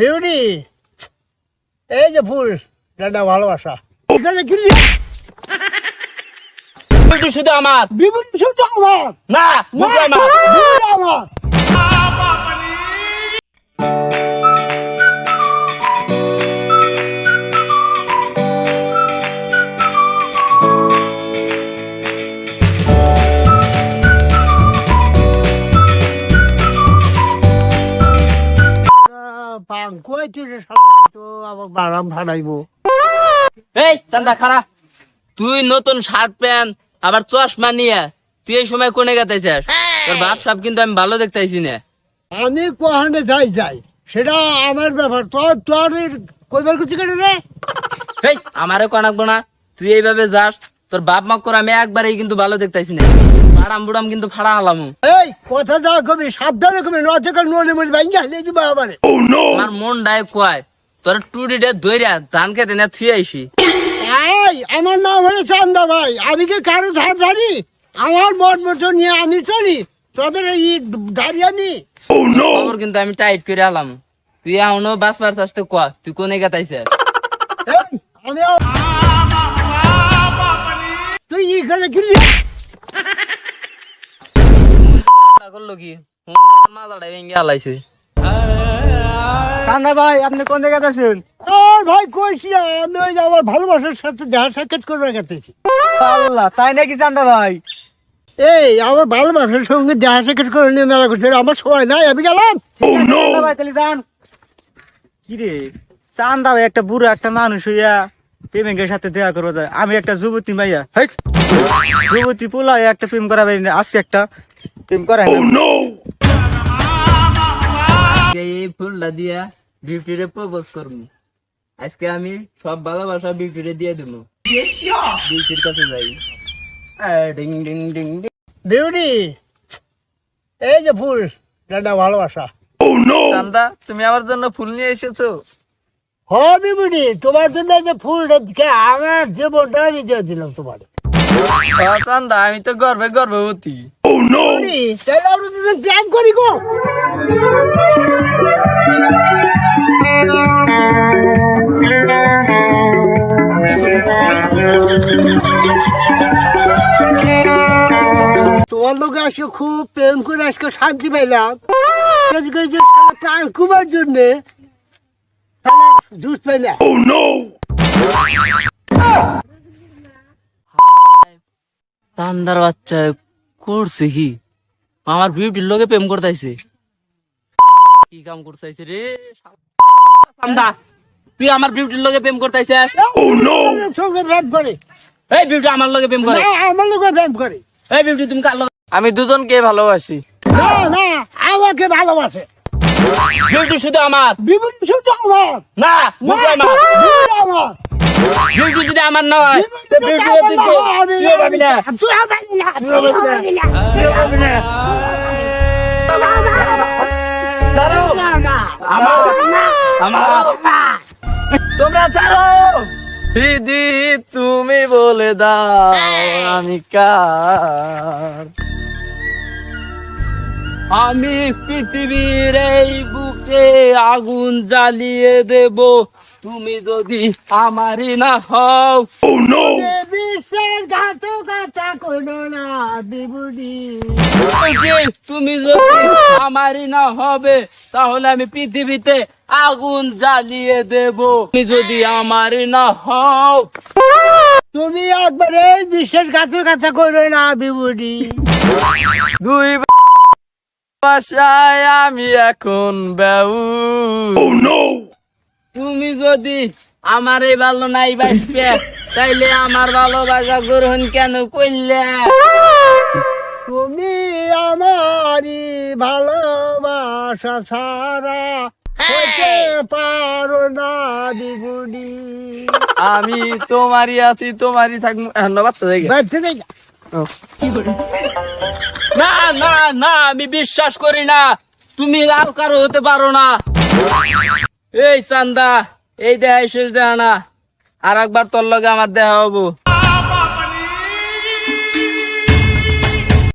Beauty এই যে ফুল দাদা ভালোবাসা। এখানে কি শুধু আমার। বিউটি শুধু আমার? না আমার। আমার। পাঙ্কু আছে রে শালা, তো আবার বারাম ভাড়াইবো এই চান্দা খারা তুই নতুন শার্ট প্যান্ট আবার চশমা নিয়ে তুই এই সময় কোনে গেতেছিস তোর বাপ সাপ কিন্তু আমি ভালো দেখতেছি না। আমি কোহানে যাই যাই সেটা আমার ব্যাপার। তোর তোর কইবার কিছু কেটে রে এই আমারে কনাকবো না। তুই এইভাবে যাস তোর বাপ মা করে আমি একবারেই কিন্তু ভালো দেখতেছি না। বাড়াম বুড়াম কিন্তু ফাড়া হালামু এই কথা যা কবি সাবধানে কবি নচকার নলে মরে ভাই গেলে যে বাবারে। আমার মন ডায় কয় তোর টুডি ডে দইরা ধান খেতে না থুই আইসি এই আমার নাম হলো চান্দা ভাই আমি কি কারও ধার ধারি? আমার মন মতো নিয়ে আমি চলি তোদের এই গাড়ি আনি খবর কিন্তু আমি টাইট করে আলাম তুই এখনও বাস পার আসতে কয় তুই কোনে গেতাইছিস আমি তুই এখানে কি করল কি? মাথাটা ভেঙে আলাইছে। কান্দা ভাই আপনি কোন জায়গাতে আছেন? আর ভাই কইছি আমি ওই যে আমার ভালোবাসার সাথে দেখা সাক্ষাৎ করবার গেতেছি আল্লাহ তাই নাকি চান্দা ভাই? এই আমার ভালোবাসার সঙ্গে দেখা সাক্ষাৎ করে নিয়ে মেলা করছে আমার সময় নাই আমি গেলাম। ভাই তাহলে যান। কি রে? চান্দা ভাই একটা বুড়ো একটা মানুষ হইয়া প্রেমিকের সাথে দেখা করব। আমি একটা যুবতী মাইয়া হেই, যুবতী পোলা একটা প্রেম করা আজকে একটা প্রেম করা এই ফুলটা দিয়া বিউটিরে প্রপোজ করব। আজকে আমি সব ভালোবাসা বিউটিরে দিয়ে দেবো। বিউটির কাছে যাই। Ding ding ding. বিউটি এই যে ফুল দাদা ভালোবাসা। চান্দা তুমি আমার জন্য ফুল নিয়ে এসেছ। হ বিউটি তোমার জন্য যে ফুল আমার জীবনটা দিয়েছিলাম তোমার। চান্দা আমি তো গর্বে গর্ভবতী। বিউটি তাহলে আমরা দুজন প্ল্যান করি গো। তোমার লোক আজকে খুব প্রেম করে আজকে শান্তি পাইলাম। প্রাণ কুমার জন্যে জুস পাইলাম চান্দার বাচ্চা। করছে কি আমার বিউটির লোকে প্রেম করতেছে কি কাম করতেছে রে? তুই আমার বিউটির লোকে প্রেম করতেছিস সঙ্গে এই বিউটি আমার লোকে প্রেম করে। আমার লোক র্যাপ করে। এই বিউটি তুমি কার লগে? আমি দুজনকে ভালোবাসি। না না আমাকে ভালোবাসে। বিউটি শুধু আমার। বিপুল শুধু আমার। না আমার। যদি আমার না হয় তো তুই তুই না। তুই ভাবি না তুই ভাবি না। তুই ভাবি না। তোমরা ছাড়ো। দিদি তুমি বলে দাও আমি কার? আমি পৃথিবীর এই বুকে আগুন জ্বালিয়ে দেব। তুমি যদি আমারই না হও বিশ্বের ঘাত কথা কোনো না বিবুডি তুমি যদি আমারই না হবে তাহলে আমি পৃথিবীতে আগুন জ্বালিয়ে দেব। তুমি যদি আমারই না হও তুমি একবার এই বিশ্বের ঘাত কথা করো না বিবুডি দুই বাসায় আমি এখন বেউ তুমি যদি আমার এই ভালো নাই বাসবে তাইলে আমার ভালোবাসা গ্রহণ কেন করলে? তুমি আমারই ভালোবাসা ছাড়া হতে পারো না বিবুডি আমি তোমারই আছি তোমারই থাকব। ধন্যবাদ তো না না না আমি বিশ্বাস করি না। তুমি আর কারও হতে পারো না। এই চান্দা এই দেহাই শেষ দেহা না। আর একবার তোর লগে আমার দেহা হব।